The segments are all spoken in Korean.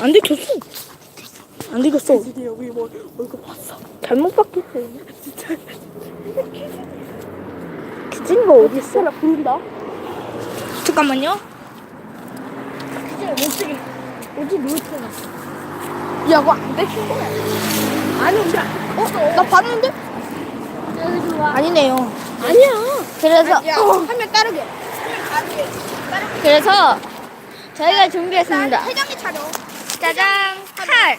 안 들켰어. 안 들켰어. 드디어 우리 뭐 얼굴 봤어. 잘못 바뀌었어요. 진짜. 규진이가 어디 있어? 나 보인다. 잠깐만요. 진짜 멋지게. 어디 누웠잖아. 야, 그거 안 들킨 거야. 아니 우리 안 어? 나 봤는데? 여기. 아니네요. 아니야. 그래서 야, 따르게. 화면 따르게. 그래서 저희가 준비했습니다. 태정이 차려. 짜잔 칼.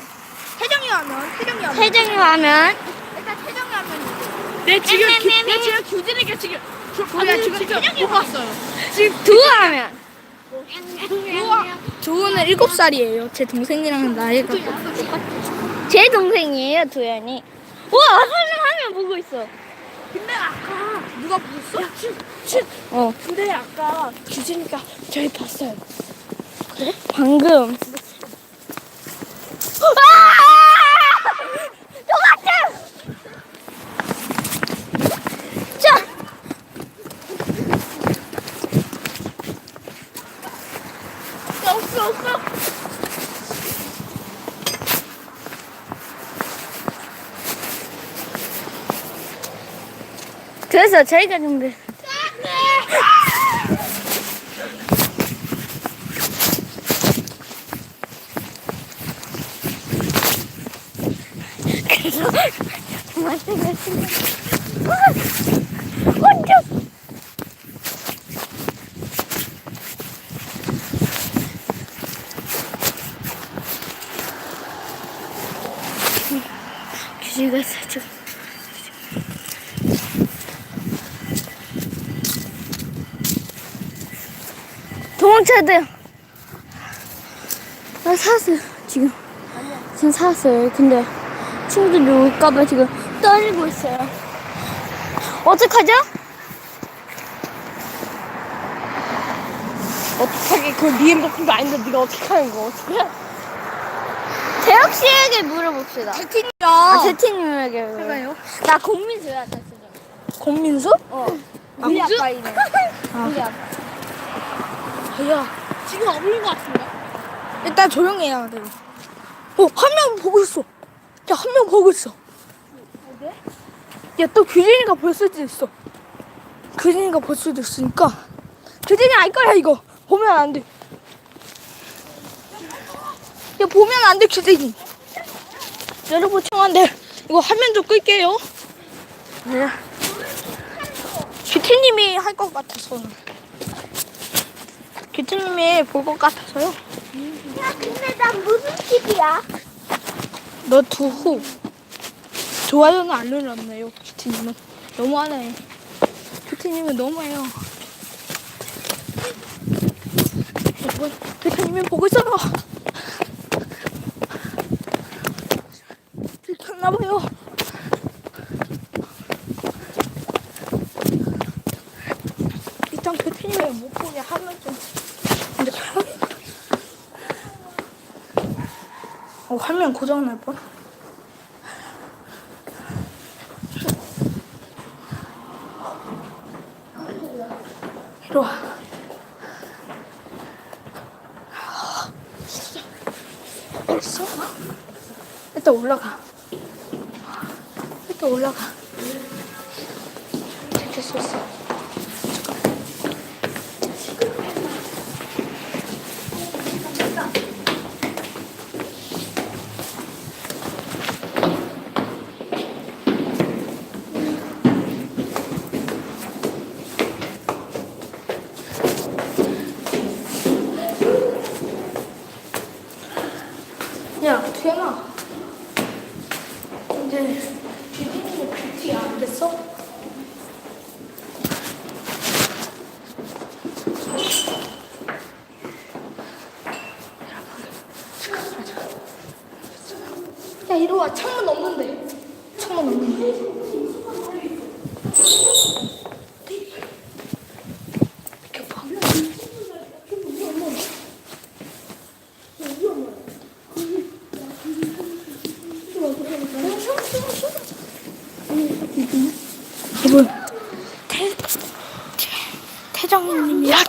태정이 하면 태정이 하면. 세정이 하면 일단 태정이 하면. 내 지금. 내 지금 규진이가 지금 우리가 지금 태정이 못 봤어요. 두 하면. 조우는 일곱 살이에요. 제 동생이랑 나이가 제 동생이에요, 도연이. 와, 설명하면 보고 있어. 근데 아까 누가 치. 어, 근데 아까 규진이가 저희 봤어요. 방금. 자! 없어 없어. 그래서 저희가 준비. 규지가 살짝. 도망쳐야 돼요. 나 사왔어요, 지금. 지금 사왔어요. 근데 친구들이 올까봐 지금 떨고 있어요. 어떡하죠? 어떻게 그네 핸드폰도 아닌데 네가 어떻게 하는 거 어떻게? 재혁 씨에게 물어봅시다. 태진이야. 아. 물어볼게요. 해봐요. 나 공민수야, 나 지금. 공민수? 어. 우리? 아빠이네. 우리 아빠. 야 지금 없는 것 같은데. 일단 조용히 해야 돼. 어, 한 명 보고 있어. 야, 한 명 보고 있어. 야, 또 규진이가 볼 수도 있어. 규진이가 볼 수도 있으니까. 규진이 알 거야, 이거. 보면 안 돼. 야, 보면 안 돼, 규진이. 여러분, 청한데 이거 화면 좀 끌게요. 네. 규태님이 할 것 같아서. 규태님이 볼 것 같아서요. 야, 근데 나 무슨 TV야? 너 두호 좋아요는 안 눌렀네요 큐티님은. 너무하네. 큐티님은 너무해요. 여러분 큐티님이 보고 있어요 들켰나봐요. 일단 큐티님을 못 보게 하면 좀. 근데 편하게 어, 화면 고장 날 뻔. 이리 와. 일단 올라가. 일단 올라가. 됐어, 됐어. 야, 태연아. 이제 뷰티는 뷰티 안 됐어? 야, 이리 와. 창문 없는데. 창문 없는데. 여러분 태, 태, 태정님이랑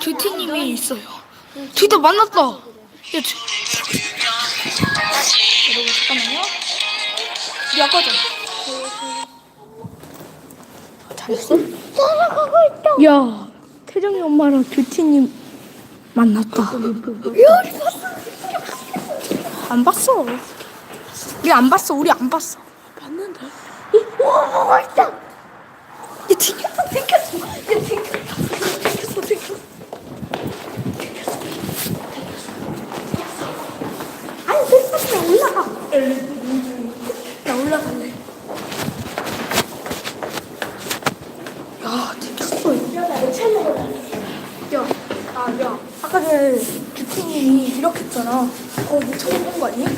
듀티님이 있어요. 드디어 만났다. 지- 여러분 잠깐만요. 야 꺼져. 잘했어? 따라가고 있다. 야 태정이 엄마랑 뷰티님 만났다. 요리 봤어. 안 봤어. 우리 안 봤어. 우리 안 봤어. 봤는데. 와, 보고 있다. 얘 튕겼어, 튕겼어. 얘 튕겼어. 튕겼어, 튕겼어. 아니, 됐어. 올라가. 나 올라갈래. 야, 튕겼어. 야, 나 괜찮아. 야, 아, 야. 아까 전에 뷰티님이 이렇게 했잖아. 어, 이거 처음 본 거 아니야?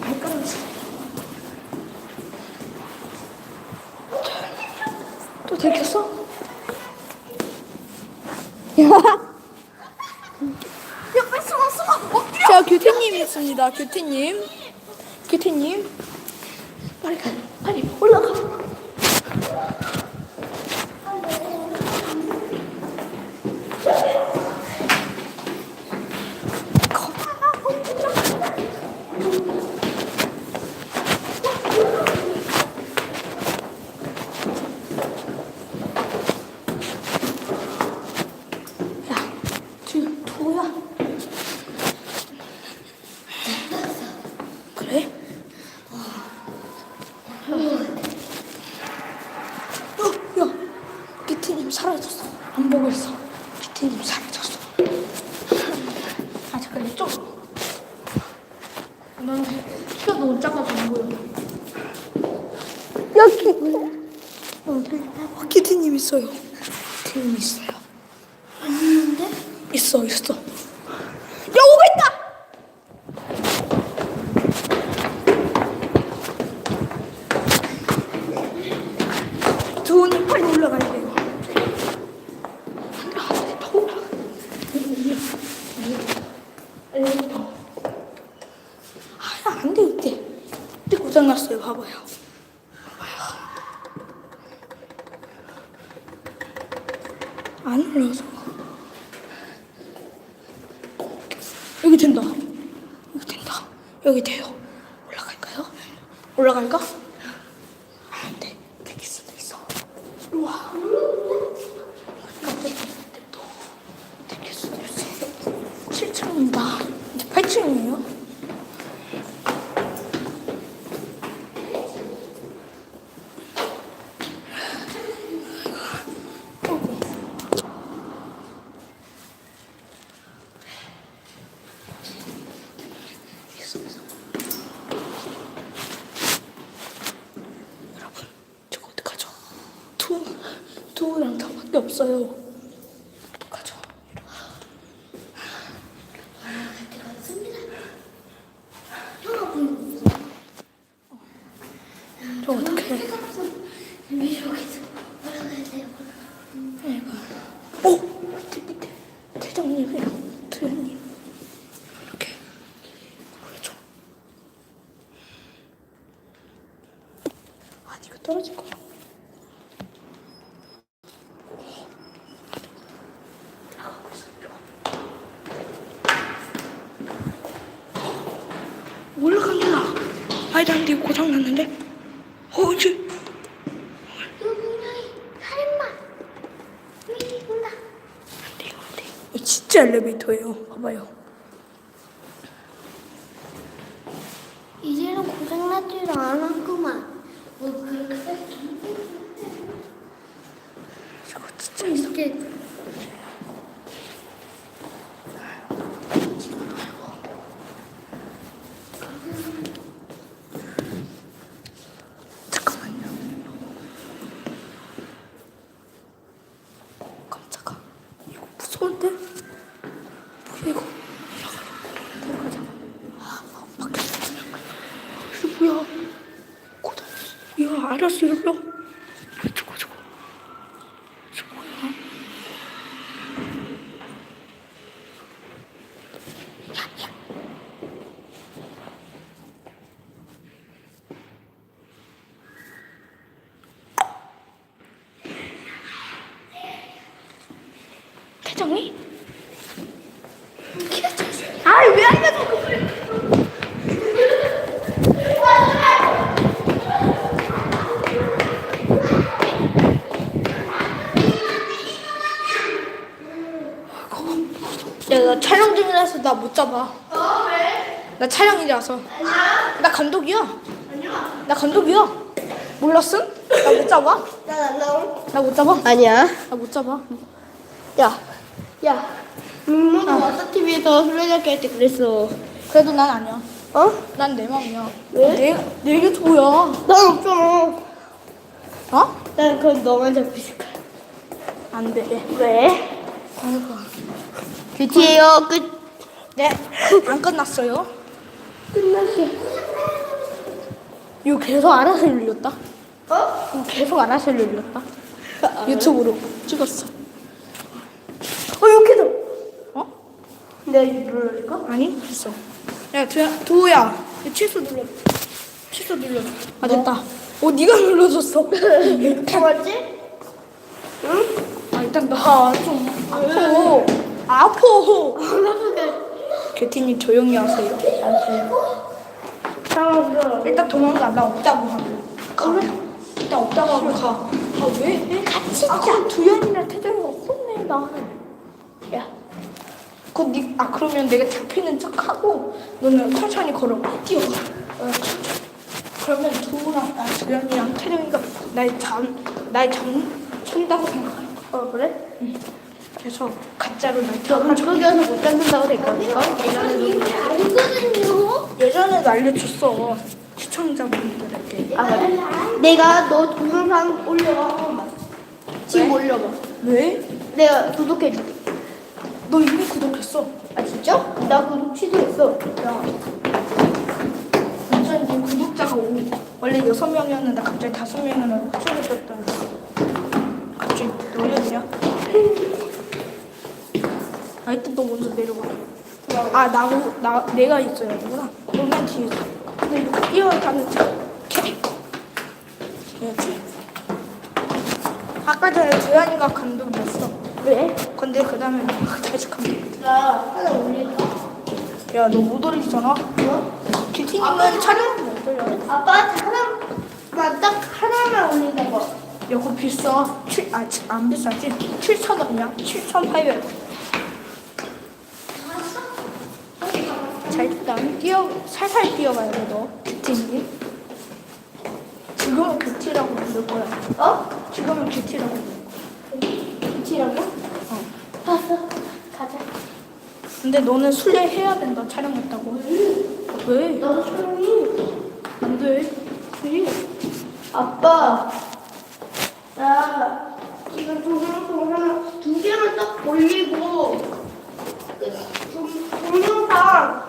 발가락이 또 들켰어? 야, 빨리 숨어, 숨어. 엎드려. 자, 규태님이 있습니다. 규태님. 규태님. 빨리 가. 빨리 올라가. 야, 지금 도야. 그래? 어, 야, 비트님 사라졌어. 안 보고 있어. 비트님 사라졌어. 아, 잠깐, 이쪽. 난 키가 너무 작아서 안 보여. 여기. 어, 키트님 있어요. 키트님 있어요. 있는데? 있어, 있어. 야, 오고 있다! 두원이 빨리 올라가야 돼요. 안 돼, 안 돼, 더 올라가. 엘리베이터. 아, 안 돼, 이때. 이때 고장났어요, 봐봐요. 안 올라서. 여기 된다. 여기 된다. 여기 돼요. 올라갈까요? 올라갈까? 아, 안 돼. 되길 수도 있어. 이리 와. 되길 수도 있어. 7층입니다. 이제 8층이에요. 여러분, 저거 어떡하죠? 두, 두랑 저밖에 없어요. 어떡하죠? 저 어떡해? 오! 밑에, 밑에. 대장님이랑 도현님. 이렇게 보여줘. 아, 이거 떨어질 거야. 들어가고 있어, 이리 와. 올라간다. 근데 이거 고장 났는데? 어, 이제. 이거 진짜 엘리베이터예요. 봐봐요. 이제는 고장나지도 않았구만. 뭐 그렇게 저거 진짜 있어. 이게 잠깐만요. 깜짝아. 이거 무서운데? 뭐야 이거? 들어가자. 아, 밖에 이거 뭐야? 고다. 이거 알았어 이거. 저거 저거. 저 뭐야? 태정이? 아이 왜안 가져 그걸? 야, 나 촬영 중이라서 나 못 잡아. 어 왜? 나 촬영이라서. 아니야. 나 감독이야. 아니야. 나 감독이야. 몰랐음? 나 못 잡아? 난 안 나옴. 나 못 잡아? 아니야. 나 못 잡아. 야. 야. rum모도 왔다 TV에서 술래잡기 할 때 그랬어. 그래도 난 아니야. 어? 난 내 맘이야. 왜? 내, 내 유튜브야. 난 없잖아. 어? 난 그건 너만 있을 거야. 안 돼. 왜? 아이고. 끝이에요. 끝. 네. 안 끝났어요. 끝났어. 이거 계속 알아서 눌렸다. 어? 이거 계속 알아서 눌렸다. 유튜브로 찍었어. 어, 이렇게 도 어? 내가 이거 눌러줄까? 아니, 됐어. 야, 두야, 두야. 이거 취소 눌러. 취소 눌러. 아, 됐다. 어, 네가 눌러줬어. 맞지? 응? 아, 일단 나좀 아파. 아파. 개티님 조용히 하세요. 일단 도망가. 나 없다고 하고. 가. 일단 없다고 하고 가. 아, 왜? 같이 아, 그럼 두현이랑 태정이가 혼내, 나. 야. 그 니, 아, 그러면 내가 잡히는 척 하고, 너는 천천히 걸어가. 뛰어가. 어, 천천히. 그러면 두랑, 아, 두현이랑 태정이가 날 잡, 날 잡, 잡는다고 생각해. 어 그래? 그래서 가짜로 날너 잡아. 가족이어서 못 잡는다고 됐거든요. 알거든요. 예전에도 알려줬어. 시청자분들에게. 아 그래? 내가 너 동영상 올려봐 번만. 지금 올려봐. 왜? 내가 구독해줄게. 너 이미 구독했어. 아 진짜? 나 구독 취소했어. 야. 네 구독자가 오. 원래 여섯 명이었는데 갑자기 다섯 명으로. 갑자기 놀렸냐? 아, 일단 너 먼저 내려가. 아, 나, 나, 내가 있어야 되구나. 너만 뒤에 있어. 근데 이렇게 뛰어가는 척. 이렇게. 해야지. 아까 전에 주현이가 감독이었어. 왜? 근데 그 다음에 다시 감독. 나 하나 올릴까? 야, 너 못 올리잖아? 뭐? 길티님은 촬영 못 올려. 아빠 하나만 딱 하나만 올린다고. 야, 그거 비싸. 7, 아, 치- 안 비싸지? 7,000원이야. 7,800원. 자, 일단 뛰어, 살살 뛰어가야 돼, 너. 뷰티님. 지금은 뷰티라고 부를 거야. 어? 지금은 뷰티라고 부를 거야. 미치라고? 어. 알았어. 가자. 근데 너는 술래 해야 된다, 촬영 했다고. 왜? 너도 조용히. 안 돼. 왜? 아빠. 나 지금 동영상 하나 두 개만 딱 올리고 그 동- 동영상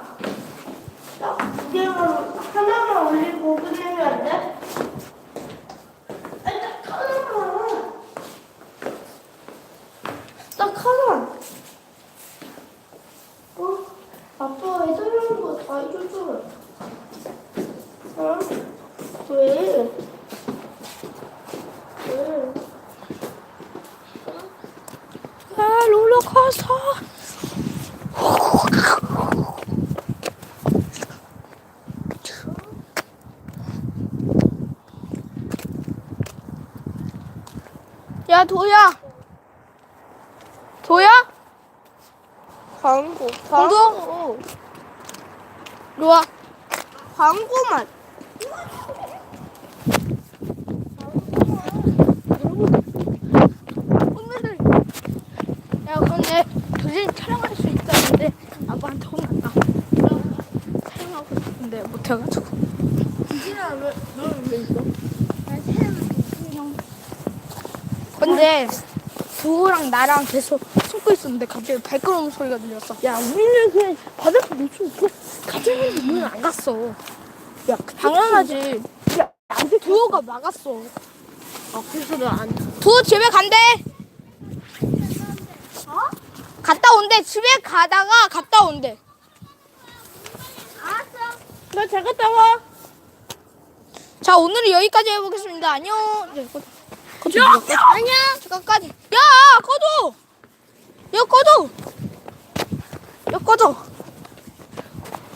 딱 두 개만 하나만 올리고 끝내면 안 돼? 아니 딱 하나만 딱 하나만 어? 아빠가 해달라는 거 다 해줬잖아 어? 왜? 왜? 아, 롤러코스터. 야, 도야. 도야? 광고. 광고? 이리 와. 광고만. 오늘은 야 근데 도저히 촬영할 수 있다는데 아빠한테 혼났다 촬영하고 싶은데 못해가지고 진아, 왜, 너는 왜 있어? 근데 두호랑 나랑 계속 숨고 있었는데 갑자기 발걸음 소리가 들렸어 야, 우리는 그냥 바닥에 놓쳐놓고 가자는데 문을 안 갔어. 야 당연하지. 야, 안 돼. 두호가 막았어. 아, 그래서 나안 두호 집에 간대. 갔다 온대. 집에 가다가 갔다 온대. 나잘 갔다 와. 자 오늘은 여기까지 해보겠습니다. 안녕. 꺼- 야, 안녕. 잠깐까지. 야 꺼둬. 야 꺼져 야 꺼져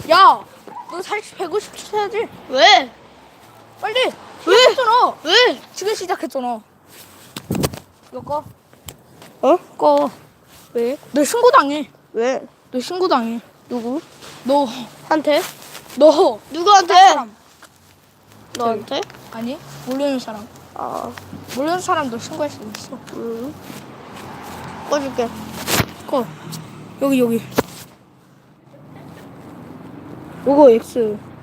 야너 살짝 150 쳐야지 왜? 빨리 시작했잖아 왜? 지금 시작했잖아 이거 꺼 어? 꺼. 왜? 너 신고당해. 왜? 너 신고당해. 누구? 너, 한테? 너. 누구한테? 사람. 너한테? 아니, 모르는 사람. 아, 모르는 사람 너 신고할 수 있어. 음. 꺼줄게. 꺼. 여기, 여기. 요거 X.